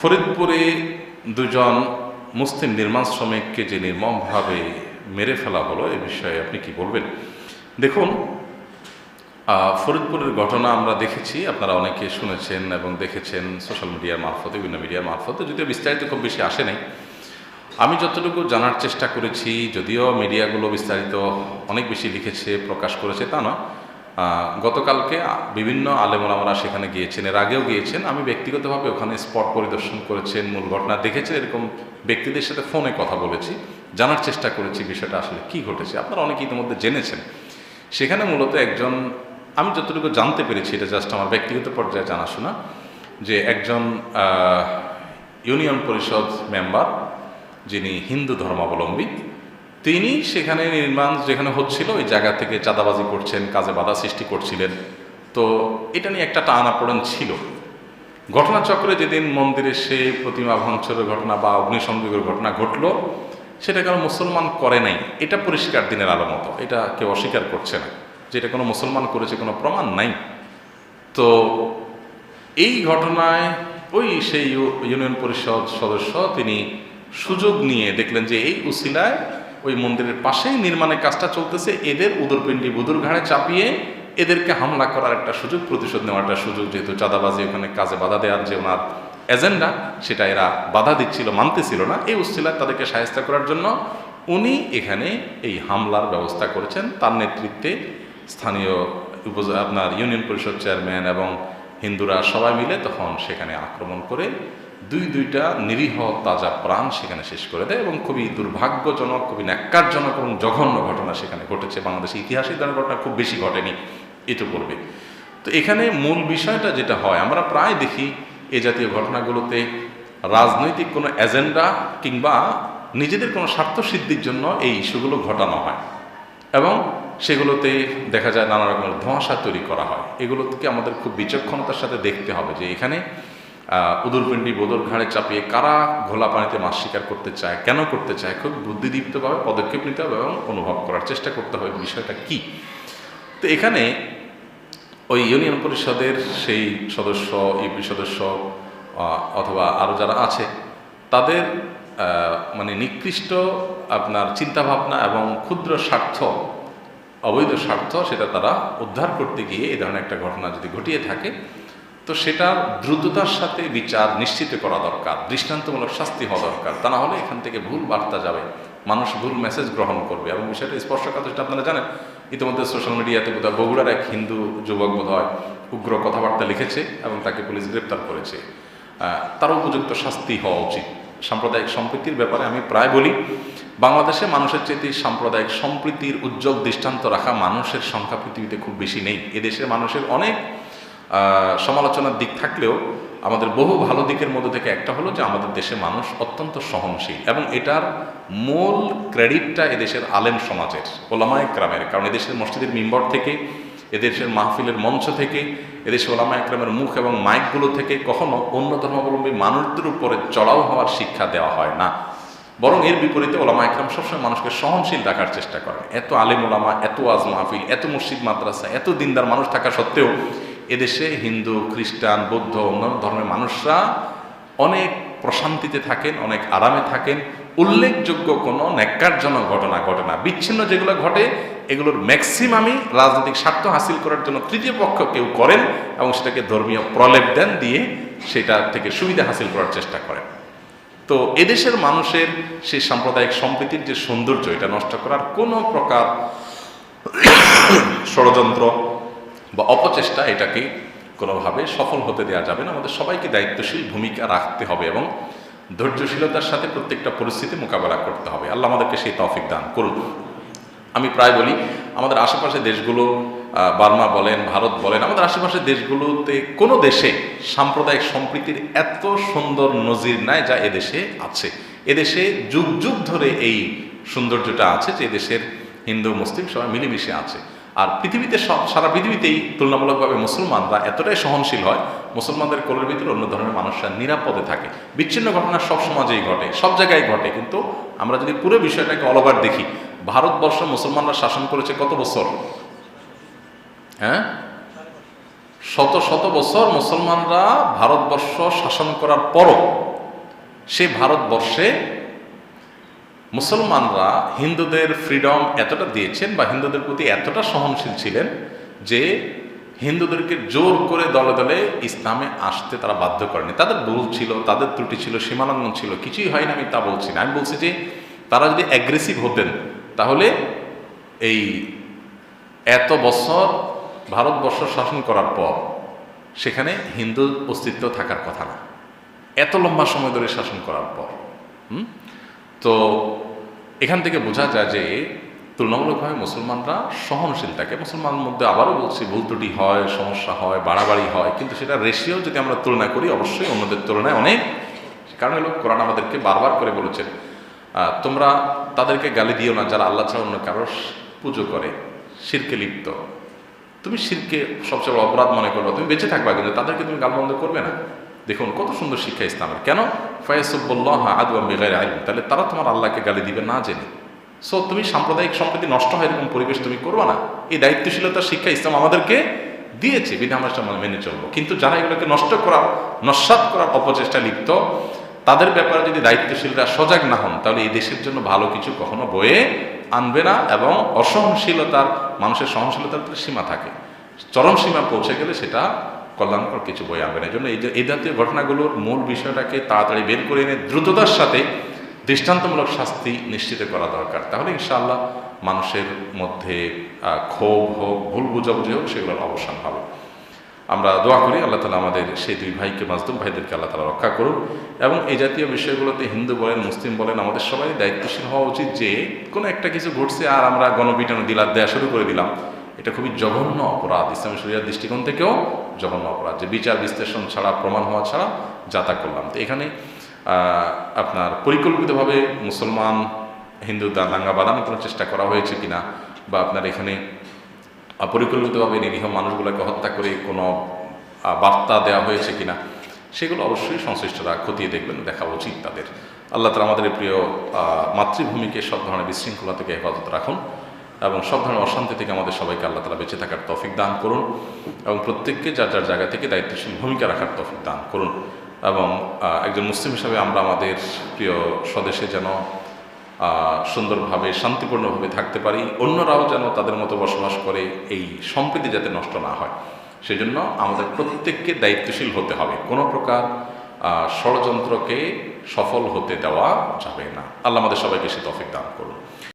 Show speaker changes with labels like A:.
A: ফরিদপুরে দুজন মুসলিম নির্মাণ শ্রমিককে যে নির্মমভাবে মেরে ফেলা হলো এ বিষয়ে আপনি কি বলবেন? দেখুন ফরিদপুরের ঘটনা আমরা দেখেছি, আপনারা অনেকে শুনেছেন এবং দেখেছেন সোশ্যাল মিডিয়ার মারফতে, বিভিন্ন মিডিয়ার মারফতে, যদিও বিস্তারিত খুব বেশি আসে নাই। আমি যতটুকু জানার চেষ্টা করেছি, যদিও মিডিয়াগুলো বিস্তারিত অনেক বেশি লিখেছে, প্রকাশ করেছে, তা না গতকালকে বিভিন্ন আলেমরা সেখানে গিয়েছেন। এর আগেও গিয়েছেন। আমি ব্যক্তিগতভাবে ওখানে স্পট পরিদর্শন করেছেন, মূল ঘটনা দেখেছেন, এরকম ব্যক্তিদের সাথে ফোনে কথা বলেছি, জানার চেষ্টা করেছি বিষয়টা আসলে কি ঘটেছে। আপনারা অনেকে ইতিমধ্যে জেনেছেন। সেখানে মূলত একজন, আমি যতটুকু জানতে পেরেছি, এটা জাস্ট আমার ব্যক্তিগত পর্যায়ে জানাশোনা, যে একজন ইউনিয়ন পরিষদ মেম্বার যিনি হিন্দু ধর্মাবলম্বী তিনি সেখানে নির্মাণ যেখানে হচ্ছিল, ওই জায়গা থেকে চাঁদাবাজি করছেন, কাজে বাধা সৃষ্টি করছিলেন। তো এটা নিয়ে একটা টানাপোড়েন ছিল। ঘটনাচক্রে যেদিন মন্দিরে সে প্রতিমা ভাঙচুরের ঘটনা বা অগ্নিসংযোগের ঘটনা ঘটলো, সেটা কারও মুসলমান করে নাই? এটা পরিষ্কার দিনের আলো মতো এটা কেউ অস্বীকার করছে না যে এটা কোনো মুসলমান করেছে, কোনো প্রমাণ নাই। তো এই ঘটনায় ওই সেই ইউনিয়ন পরিষদ সদস্য তিনি সুযোগ নিয়ে দেখলেন যে এই উসিলায় ওই মন্দিরের পাশেই নির্মাণের কাজটা চলতেছে। এদের উদরপিণ্ডি বুদুর ঘাড়ে চাপিয়ে এদেরকে হামলা করার একটা সুযোগ, প্রতিশোধ নেওয়ার একটা সুযোগ, যেহেতু চাঁদাবাজি ওখানে কাজে বাধা দেওয়ার যে ওনার এজেন্ডা, সেটা এরা বাধা দিচ্ছিল, মানতেছিল না। এই উসিলায় তাদেরকে সাহায্য করার জন্য উনি এখানে এই হামলার ব্যবস্থা করেছেন। তার নেতৃত্বে স্থানীয় উপজেলা আপনার ইউনিয়ন পরিষদ চেয়ারম্যান এবং হিন্দুরা সবাই মিলে তখন সেখানে আক্রমণ করে দুই দুইটা নিরীহ তাজা প্রাণ সেখানে শেষ করে দেয় এবং খুবই দুর্ভাগ্যজনক, খুবই ন্যাক্কারজনক এবং জঘন্য ঘটনা সেখানে ঘটেছে। বাংলাদেশের ইতিহাসে ধরনের ঘটনা খুব বেশি ঘটেনি, এটু পূর্বে। তো এখানে মূল বিষয়টা যেটা হয়, আমরা প্রায় দেখি এ জাতীয় ঘটনাগুলোতে রাজনৈতিক কোনো এজেন্ডা কিংবা নিজেদের কোনো স্বার্থ সিদ্ধির জন্য এই ইস্যুগুলো ঘটানো হয় এবং সেগুলোতে দেখা যায় নানা রকমের ধোঁয়াশা তৈরি করা হয়। এগুলোকে আমাদের খুব বিচক্ষণতার সাথে দেখতে হবে যে এখানে উদুরপিণ্ডি বোদর ঘাড়ে চাপিয়ে কারা ঘোলা পানিতে মাছ শিকার করতে চায়, কেন করতে চায়, খুব বুদ্ধিদীপ্তভাবে পদক্ষেপ নিতে হবে এবং অনুভব করার চেষ্টা করতে হবে বিষয়টা কি? তো এখানে ওই ইউনিয়ন পরিষদের সেই সদস্য, ইউপি সদস্য অথবা আরও যারা আছে, তাদের মানে নিকৃষ্ট আপনার চিন্তাভাবনা এবং ক্ষুদ্র স্বার্থ, অবৈধ স্বার্থ, সেটা তারা উদ্ধার করতে গিয়ে এই ধরনের একটা ঘটনা যদি ঘটিয়ে থাকে তো সেটার দ্রুততার সাথে বিচার নিশ্চিত করা দরকার, দৃষ্টান্তমূলক শাস্তি হওয়া দরকার। তা না হলে এখান থেকে ভুল বার্তা যাবে, মানুষ ভুল মেসেজ গ্রহণ করবে এবং বিষয়টা স্পর্শকাতরটা আপনারা জানেন। ইতিমধ্যে সোশ্যাল মিডিয়াতে বোধহয় বগুড়ার এক হিন্দু যুবক বোধ হয় উগ্র কথাবার্তা লিখেছে এবং তাকে পুলিশ গ্রেপ্তার করেছে। তার উপযুক্ত শাস্তি হওয়া উচিত। সাম্প্রদায়িক সম্প্রীতির ব্যাপারে আমি প্রায় বলি, বাংলাদেশে মানুষের চেয়ে সাম্প্রদায়িক সম্প্রীতির উজ্জ্বল দৃষ্টান্ত রাখা মানুষের সংখ্যা পৃথিবীতে খুব বেশি নেই। এদেশের মানুষের অনেক সমালোচনার দিক থাকলেও আমাদের বহু ভালো দিকের মধ্যে থেকে একটা হলো যে আমাদের দেশে মানুষ অত্যন্ত সহনশীল এবং এটার মূল ক্রেডিটটা এদেশের আলেম সমাজের, ওলামায় গ্রামের কারণ এদেশের মসজিদের মেম্বর থেকে, এদেশের মাহফিলের মঞ্চ থেকে, এদেশে ওলামা একরামের মুখ এবং মাইকগুলো থেকে কখনো অন্য ধর্মাবলম্বী মানুষদের উপরে চড়াও হওয়ার শিক্ষা দেওয়া হয় না। বরং এর বিপরীতে ওলামা একরাম সবসময় মানুষকে সহনশীল রাখার চেষ্টা করেন। এত আলেম ওলামা, এত আজ মাহফিল, এত মসজিদ মাদ্রাসা, এত দিনদার মানুষ থাকা সত্ত্বেও এদেশে হিন্দু, খ্রিস্টান, বৌদ্ধ, অন্যান্য ধর্মের মানুষরা অনেক প্রশান্তিতে থাকেন, অনেক আরামে থাকেন। উল্লেখযোগ্য কোনো ন্যাক্কারজনক ঘটনা ঘটে না। বিচ্ছিন্ন যেগুলো ঘটে, এগুলোর ম্যাক্সিমামই রাজনৈতিক স্বার্থ হাসিল করার জন্য তৃতীয় পক্ষ কেউ করেন এবং সেটাকে ধর্মীয় প্রলেপ দেন দিয়ে সেটা থেকে সুবিধা হাসিল করার চেষ্টা করেন। তো এদেশের মানুষের সেই সাম্প্রদায়িক সম্প্রীতির যে সৌন্দর্য, এটা নষ্ট করার কোনো প্রকার ষড়যন্ত্র বা অপচেষ্টা এটাকে কোনোভাবে সফল হতে দেওয়া যাবে না। আমাদের সবাইকে দায়িত্বশীল ভূমিকা রাখতে হবে এবং ধৈর্যশীলতার সাথে প্রত্যেকটা পরিস্থিতি মোকাবেলা করতে হবে। আল্লাহ আমাদেরকে সেই তফিক দান করুন। আমি প্রায় বলি, আমাদের আশেপাশে দেশগুলো বার্মা বলেন, ভারত বলেন, আমাদের আশেপাশের দেশগুলোতে কোনো দেশে সাম্প্রদায়িক সম্প্রীতির এত সুন্দর নজির নাই যা এদেশে আছে। এদেশে যুগ যুগ ধরে এই সৌন্দর্যটা আছে যে দেশের হিন্দু, মুসলিম সবাই মিলেমিশে আছে। আর পৃথিবীতে সারা পৃথিবীতেই তুলনামূলকভাবে মুসলমানরা এতটাই সহনশীল হয়, মুসলমানদের কোলের ভিতরে অন্য ধরনের মানুষরা নিরাপদে থাকে। বিচ্ছিন্ন ঘটনা সব সমাজেই ঘটে, সব জায়গায় ঘটে। কিন্তু আমরা যদি পুরো বিষয়টাকে অলওভার দেখি, ভারতবর্ষ মুসলমানরা শাসন করেছে কত বছর? হ্যাঁ? শত শত বছর মুসলমানরা ভারতবর্ষ শাসন করার পরও সে ভারতবর্ষে মুসলমানরা হিন্দুদের ফ্রিডম এতটা দিয়েছেন বা হিন্দুদের প্রতি এতটা সহনশীল ছিলেন যে হিন্দুদেরকে জোর করে দলে দলে ইসলামে আসতে তারা বাধ্য করেনি। তাদের ভুল ছিল, তাদের ত্রুটি ছিল, সীমালঙ্ঘন ছিল, কিছুই হয়নি আমি তা বলছি না। আমি বলছি যে তারা যদি অ্যাগ্রেসিভ হতেন, তাহলে এই এত বছর ভারতবর্ষ শাসন করার পর সেখানে হিন্দু অস্তিত্ব থাকার কথা না। এত লম্বা সময় ধরে শাসন করার পর, হুম? তো এখান থেকে বোঝা যায় যে তুলনামূলকভাবে মুসলমানরা সহনশীল থাকে। মুসলমানের মধ্যে আবারও বলছি ভুল ত্রুটি হয়, সমস্যা হয়, বাড়াবাড়ি হয়। কিন্তু সেটা রেশিও যদি আমরা তুলনা করি, অবশ্যই অন্যদের তুলনায় অনেক কারণ হলো কোরআন আমাদেরকে বারবার করে বলেছেন তোমরা তাদেরকে গালি দিও না, যারা আল্লাহ ছাড়া অন্য কারও পুজো করে, শিরকে লিপ্ত। তুমি শিরকে সবচেয়ে বড় অপরাধ মনে করবে, তুমি বেঁচে থাকবা, কিন্তু তাদেরকে তুমি গালবন্ধ করবে না। দেখুন, কত সুন্দর শিক্ষা ইসলামের। কেন? ফয়াসুল্লাহ আদু বেগায় আইন। তাহলে তারা তোমার আল্লাহকে গালি দিবে না জেনে। সো তুমি সাম্প্রদায়িক সম্প্রীতি নষ্ট হয় এরকম পরিবেশ তুমি করবে না। এই দায়িত্বশীলতার শিক্ষা ইসলাম আমাদেরকে দিয়েছে বিধি আমরা সমাজ মেনে চলবো। কিন্তু যারা এগুলোকে নষ্ট করার, নস্বাত করার অপচেষ্টা লিপ্ত, তাদের ব্যাপারে যদি দায়িত্বশীলরা সজাগ না হন, তাহলে এই দেশের জন্য ভালো কিছু কখনো বয়ে আনবে না এবং অসহনশীলতার, মানুষের সহনশীলতার সীমা থাকে। চরম সীমা পৌঁছে গেলে সেটা কল্যাণকর কিছু বই আনবে না এই জন্য এই জাতীয় ঘটনাগুলোর মূল বিষয়টাকে তাড়াতাড়ি বের করে এনে দ্রুততার সাথে দৃষ্টান্তমূলক শাস্তি নিশ্চিত করা দরকার। তাহলে ইনশাআল্লাহ মানুষের মধ্যে ক্ষোভ হোক, ভুল বুঝাবুঝি হোক, সেগুলোর অবসান হবে। আমরা দোয়া করি আল্লাহ তালা আমাদের সেই দুই ভাইকে, মাজদুম ভাইদেরকে আল্লাহ তালা রক্ষা করুন এবং এই জাতীয় বিষয়গুলোতে হিন্দু বলেন, মুসলিম বলেন, আমাদের সবাই দায়িত্বশীল হওয়া উচিত যে, কোনো একটা কিছু ঘটছে আর আমরা গণপিটানো দিলার দেয়া শুরু করে দিলাম। এটা খুবই জঘন্য অপরাধ। ইসলামী শরিয়ার দৃষ্টিকোণ থেকেও জঘন্য অপরাধ। যে বিচার, বিশ্লেষণ ছাড়া, প্রমাণ হওয়া ছাড়া যাতা করলাম। তো এখানে আপনার পরিকল্পিতভাবে মুসলমান, হিন্দু দাঙ্গা বাঁধানোর কোনো চেষ্টা করা হয়েছে কিনা বা আপনার এখানে পরিকল্পিতভাবে নিরীহ মানুষগুলোকে হত্যা করে কোনো বার্তা দেওয়া হয়েছে কিনা, সেগুলো অবশ্যই সংশ্লিষ্টরা খতিয়ে দেখবেন দেখা উচিত তাদের। আল্লাহ তালা আমাদের প্রিয় মাতৃভূমিকে সব ধরনের বিশৃঙ্খলা থেকে হেফাজত রাখুন। এবং সব ধরনের অশান্তি থেকে আমাদের সবাইকে আল্লাহ তালা বেঁচে থাকার তফিক দান করুন এবং প্রত্যেককে যার যার জায়গা থেকে দায়িত্বশীল ভূমিকা রাখার তফিক দান করুন। এবং একজন মুসলিম হিসাবে আমরা আমাদের প্রিয় স্বদেশে যেন সুন্দরভাবে, শান্তিপূর্ণভাবে থাকতে পারি, অন্যরাও যেন তাদের মতো বসবাস করে, এই সম্প্রীতি যাতে নষ্ট না হয়। সেজন্য আমাদের প্রত্যেককে দায়িত্বশীল হতে হবে। কোনো প্রকার ষড়যন্ত্রকে সফল হতে দেওয়া যাবে না। আল্লাহ আমাদের সবাইকে সে তফিক দান করুন।